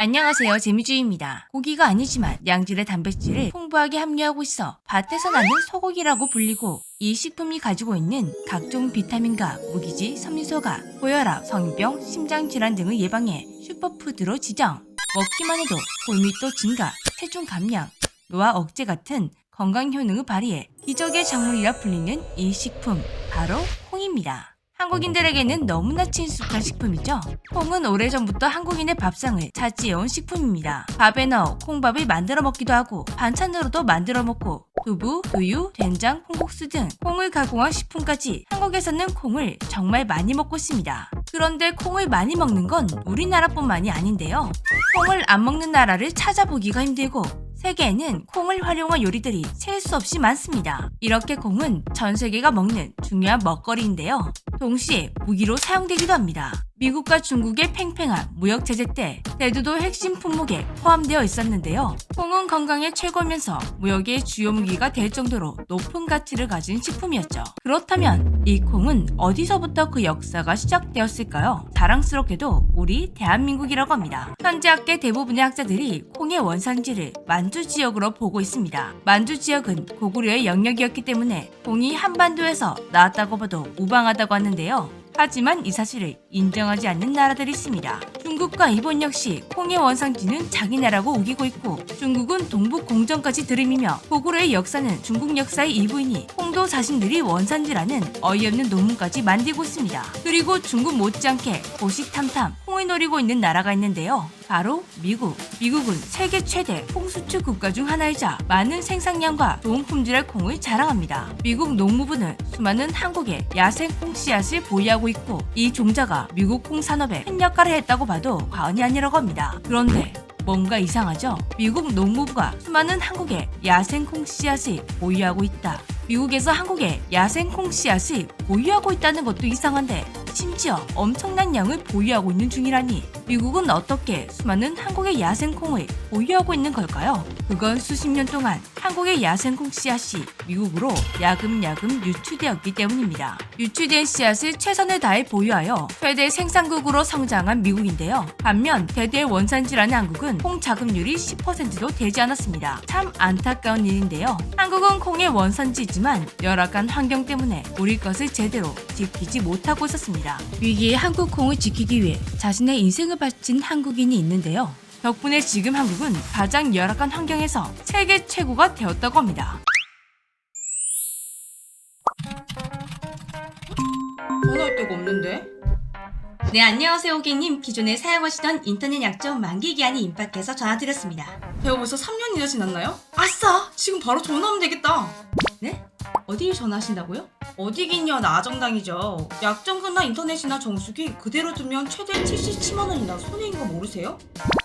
안녕하세요 재미주의입니다. 고기가 아니지만 양질의 단백질을 풍부하게 함유하고 있어 밭에서 나는 소고기라고 불리고 이 식품이 가지고 있는 각종 비타민과 무기질, 섬유소가 고혈압, 성인병, 심장질환 등을 예방해 슈퍼푸드로 지정 먹기만 해도 골밀도 증가, 체중 감량, 노화 억제 같은 건강 효능을 발휘해 기적의 작물이라 불리는 이 식품 바로 콩입니다. 한국인들에게는 너무나 친숙한 식품이죠. 콩은 오래전부터 한국인의 밥상을 차지해온 식품입니다. 밥에 넣어 콩밥을 만들어 먹기도 하고 반찬으로도 만들어 먹고 두부, 두유, 된장, 콩국수 등 콩을 가공한 식품까지 한국에서는 콩을 정말 많이 먹고 있습니다. 그런데 콩을 많이 먹는 건 우리나라뿐만이 아닌데요. 콩을 안 먹는 나라를 찾아보기가 힘들고 세계에는 콩을 활용한 요리들이 셀 수 없이 많습니다. 이렇게 콩은 전 세계가 먹는 중요한 먹거리인데요. 동시에 무기로 사용되기도 합니다. 미국과 중국의 팽팽한 무역 제재 때 대두도 핵심 품목에 포함되어 있었는데요. 콩은 건강에 최고면서 무역의 주요 무기가 될 정도로 높은 가치를 가진 식품이었죠. 그렇다면 이 콩은 어디서부터 그 역사가 시작되었을까요? 자랑스럽게도 우리 대한민국이라고 합니다. 현재 학계 대부분의 학자들이 콩의 원산지를 만주 지역으로 보고 있습니다. 만주 지역은 고구려의 영역이었기 때문에 콩이 한반도에서 나왔다고 봐도 무방하다고 하는데요. 하지만 이 사실을 인정하지 않는 나라들이 있습니다. 중국과 일본 역시 콩의 원산지는 자기 나라고 우기고 있고 중국은 동북 공정까지 들이미며 고구려의 역사는 중국 역사의 일부이니 콩도 자신들이 원산지라는 어이없는 논문까지 만들고 있습니다. 그리고 중국 못지않게 고시탐탐 콩을 노리고 있는 나라가 있는데요. 바로 미국. 미국은 세계 최대 콩 수출 국가 중 하나이자 많은 생산량과 좋은 품질의 콩을 자랑합니다. 미국 농무부는 수많은 한국의 야생 콩 씨앗을 보유하고 있고 이 종자가 미국 콩 산업에 큰 역할을 했다고 봐도 과언이 아니라고 합니다. 그런데 뭔가 이상하죠? 미국 농무부가 수많은 한국의 야생 콩 씨앗을 보유하고 있다. 미국에서 한국의 야생 콩 씨앗을 보유하고 있다는 것도 이상한데 심지어 엄청난 양을 보유하고 있는 중이라니 미국은 어떻게 수많은 한국의 야생 콩을 보유하고 있는 걸까요? 그건 수십 년 동안 한국의 야생콩 씨앗이 미국으로 야금야금 유출되었기 때문입니다. 유출된 씨앗을 최선을 다해 보유하여 최대 생산국으로 성장한 미국인데요. 반면 대대 원산지라는 한국은 콩 자급률이 10%도 되지 않았습니다. 참 안타까운 일인데요. 한국은 콩의 원산지지만 열악한 환경 때문에 우리 것을 제대로 지키지 못하고 있었습니다. 위기의 한국 콩을 지키기 위해 자신의 인생을 바친 한국인이 있는데요. 덕분에 지금 한국은 가장 열악한 환경에서 세계 최고가 되었다고 합니다. 전화할 데가 없는데? 네, 안녕하세요, 고객님. 기존에 사용하시던 인터넷 약정 만기 기한이 임박해서 전화드렸습니다. 제가 벌써 3년이나 지났나요? 아싸! 지금 바로 전화하면 되겠다. 네? 어디에 전화하신다고요? 어디긴요, 나 아정당이죠. 약정금이나 인터넷이나 정수기 그대로 두면 최대 77만 원이나 손해인 거 모르세요?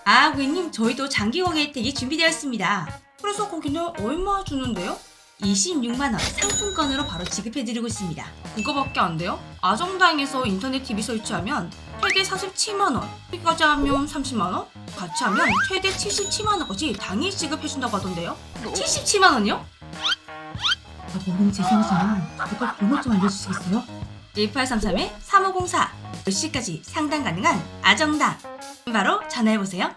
아, 고객님, 저희도 장기 거래 혜택이 준비되어 있습니다. 그래서 거기는 얼마 주는데요? 26만원 상품권으로 바로 지급해드리고 있습니다. 그거밖에 안 돼요? 아정당에서 인터넷 TV 설치하면 최대 47만 원, 여기까지 하면 30만 원, 같이 하면 최대 77만 원까지 당일 지급해준다고 하던데요? 77만 원이요? 아, 너무 죄송하지만 이거 번호 좀 알려주시겠어요? 1833-3504 10시까지 상담 가능한 아정당 바로 전화해보세요.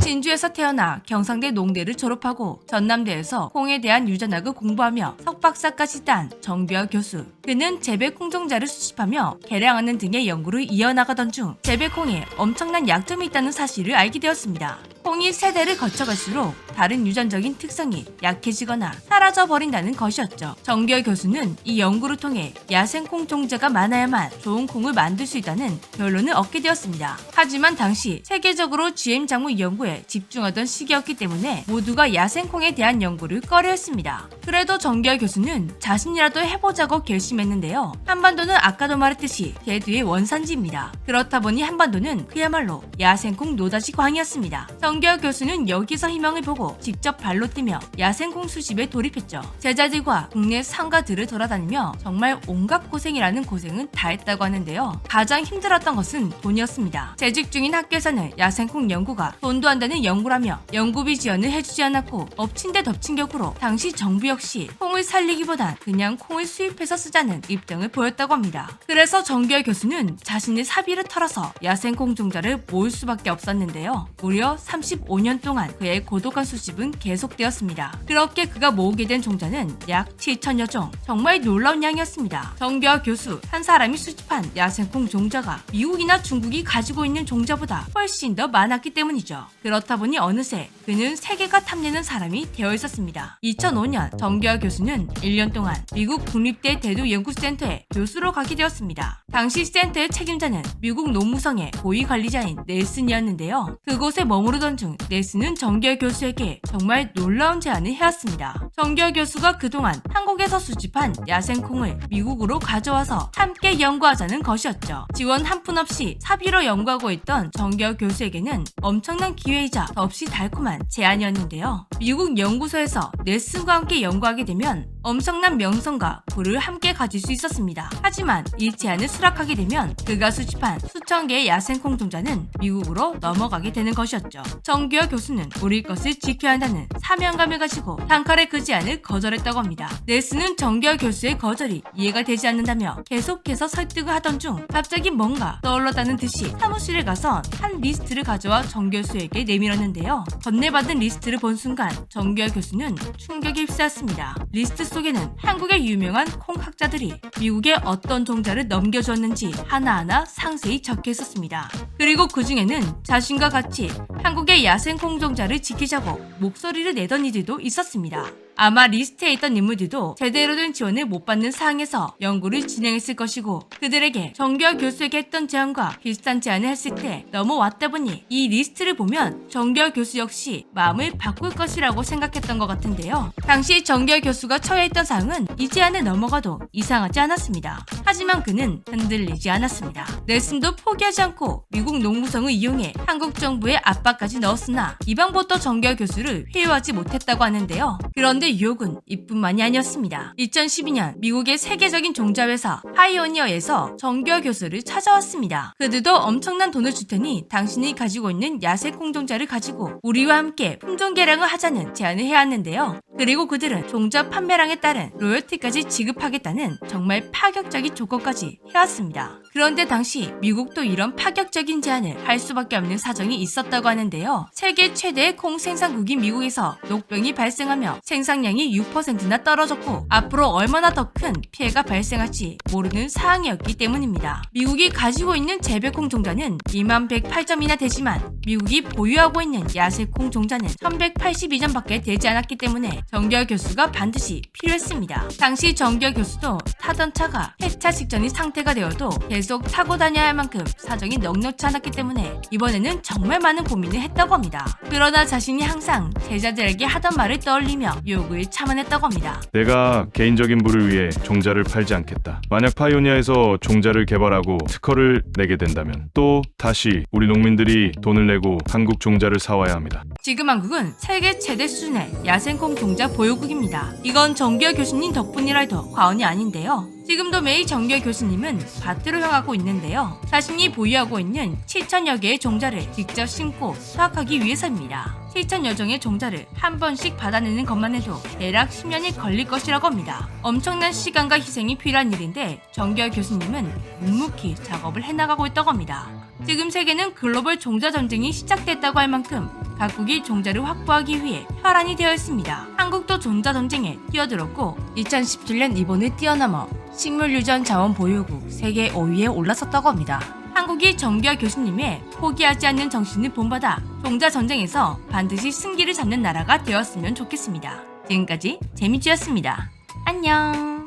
진주에서 태어나 경상대 농대를 졸업하고 전남대에서 콩에 대한 유전학을 공부하며 석박사까지 딴 정비화 교수. 그는 재배 콩종자를 수집하며 개량하는 등의 연구를 이어나가던 중 재배 콩에 엄청난 약점이 있다는 사실을 알게 되었습니다. 콩이 세대를 거쳐갈수록 다른 유전적인 특성이 약해지거나 사라져 버린다는 것이었죠. 정비화 교수는 이 연구를 통해 야생 콩 종자가 많아야만 좋은 콩을 만들 수 있다는 결론을 얻게 되었습니다. 하지만 당시 세계적으로 GM 작물 연구에 집중하던 시기였기 때문에 모두가 야생 콩에 대한 연구를 꺼려했습니다. 그래도 정비화 교수는 자신이라도 해보자고 결심했는데요. 한반도는 아까도 말했듯이 대두의 원산지입니다. 그렇다 보니 한반도는 그야말로 야생콩 노다지 광이었습니다. 정 정규하 교수는 여기서 희망을 보고 직접 발로 뛰며 야생콩 수집에 돌입했죠. 제자들과 국내 상가들을 돌아다니며 정말 온갖 고생이라는 고생은 다 했다고 하는데요. 가장 힘들었던 것은 돈이었습니다. 재직 중인 학교에서는 야생콩 연구가 돈도 한다는 연구라며 연구비 지원을 해주지 않았고 엎친 데 덮친 격으로 당시 정부 역시 콩을 살리기보단 그냥 콩을 수입해서 쓰자는 입장을 보였다고 합니다. 그래서 정규하 교수는 자신의 사비를 털어서 야생콩 종자를 모을 수밖에 없었는데요. 무려 35년 동안 그의 고독한 수집은 계속되었습니다. 그렇게 그가 모으게 된 종자는 약 7천여 종. 정말 놀라운 양이었습니다. 정규하 교수 한 사람이 수집한 야생콩 종자가 미국이나 중국이 가지고 있는 종자보다 훨씬 더 많았기 때문이죠. 그렇다 보니 어느새 그는 세계가 탐내는 사람이 되어 있었습니다. 2005년 정규하 교수는 1년 동안 미국 국립대 대두 연구센터에 교수로 가게 되었습니다. 당시 센터의 책임자는 미국 노무성의 고위 관리자인 넬슨이었는데요. 그곳에 머무르던 중 넬슨은 정규하 교수에게 정말 놀라운 제안을 해왔습니다. 정규하 교수가 그동안 한국에서 수집한 야생콩을 미국으로 가져와서 함께 연구하자는 것이었죠. 지원 한 푼 없이 사비로 연구하고 있던 정규하 교수에게는 엄청난 기회이자 더 없이 달콤한 제안이었는데요. 미국 연구소에서 넬슨과 함께 연구하게 되면 엄청난 명성과 부를 함께 가질 수 있었습니다. 하지만 이 제안을 수락하게 되면 그가 수집한 수천 개의 야생콩 종자는 미국으로 넘어가게 되는 것이었죠. 정규하 교수는 우리 것을 지켜야 한다는 사명감을 가지고 단칼에 그 제안을 거절했다고 합니다. 넬슨은 정규하 교수의 거절이 이해가 되지 않는다며 계속해서 설득을 하던 중 갑자기 뭔가 떠올랐다는 듯이 사무실에 가서 한 리스트를 가져와 정 교수에게 내밀었는데요. 건네받은 리스트를 본 순간 정규하 교수는 충격에 휩싸였습니다. 리스트 속에는 한국의 유명한 콩학자들이 미국에 어떤 종자를 넘겨주었는지 하나하나 상세히 적혀 있었습니다. 그리고 그 중에는 자신과 같이 한국의 야생 콩종자를 지키자고 목소리를 내던 이들도 있었습니다. 아마 리스트에 있던 인물들도 제대로 된 지원을 못 받는 상황에서 연구를 진행했을 것이고 그들에게 정규하 교수에게 했던 제안과 비슷한 제안을 했을 때 넘어왔다 보니 이 리스트를 보면 정규하 교수 역시 마음을 바꿀 것이라고 생각했던 것 같은데요. 당시 정규하 교수가 처해 있던 상황은 이 제안을 넘어가도 이상하지 않았습니다. 하지만 그는 흔들리지 않았습니다. 넬슨도 포기하지 않고 미국 농무성을 이용해 한국 정부의 압박까지 넣었으나 이 방법도 정규하 교수를 회유하지 못했다고 하는데요. 그런데 유혹은 이뿐만이 아니었습니다. 2012년 미국의 세계적인 종자회사 파이오니어에서 정규하 교수를 찾아왔습니다. 그들도 엄청난 돈을 줄 테니 당신이 가지고 있는 야생 콩종자를 가지고 우리와 함께 품종 개량을 하자는 제안을 해왔는데요. 그리고 그들은 종자 판매량에 따른 로열티까지 지급하겠다는 정말 파격적인 조건까지 해왔습니다. 그런데 당시 미국도 이런 파격적인 제안을 할 수밖에 없는 사정이 있었다고 하는데요. 세계 최대의 콩 생산국인 미국에서 녹병이 발생하며 생산 량이 6%나 떨어졌고 앞으로 얼마나 더 큰 피해가 발생할지 모르는 사항이었기 때문입니다. 미국이 가지고 있는 재배콩 종자는 2만 108점이나 되지만 미국이 보유하고 있는 야생콩 종자는 1182점밖에 되지 않았기 때문에 정규하 교수가 반드시 필요했습니다. 당시 정규하 교수도 타던 차가 폐차 직전인 상태가 되어도 계속 타고 다녀야 할 만큼 사정이 넉넉지 않았기 때문에 이번에는 정말 많은 고민을 했다고 합니다. 그러나 자신이 항상 제자들에게 하던 말을 떠올리며 유혹을 참아냈다고 합니다. 내가 개인적인 부를 위해 종자를 팔지 않겠다. 만약 파이오니아에서 종자를 개발하고 특허를 내게 된다면 또 다시 우리 농민들이 돈을 내고 한국 종자를 사와야 합니다. 지금 한국은 세계 최대 수준의 야생콩 종자 보유국입니다. 이건 정규하 교수님 덕분이라 해도 과언이 아닌데요. 지금도 매일 정규하 교수님은 밭으로 향하고 있는데요. 자신이 보유하고 있는 7천여 개의 종자를 직접 심고 수확하기 위해서입니다. 7천 여 종의 종자를 한 번씩 받아내는 것만 해도 대략 10년이 걸릴 것이라고 합니다. 엄청난 시간과 희생이 필요한 일인데 정규하 교수님은 묵묵히 작업을 해나가고 있다고 합니다. 지금 세계는 글로벌 종자 전쟁이 시작됐다고 할 만큼 각국이 종자를 확보하기 위해 혈안이 되어 있습니다. 한국도 종자 전쟁에 뛰어들었고 2017년 이번을 뛰어넘어 식물 유전 자원 보유국 세계 5위에 올라섰다고 합니다. 한국이 정규하 교수님의 포기하지 않는 정신을 본받아 종자 전쟁에서 반드시 승기를 잡는 나라가 되었으면 좋겠습니다. 지금까지 재미쥐였습니다. 안녕.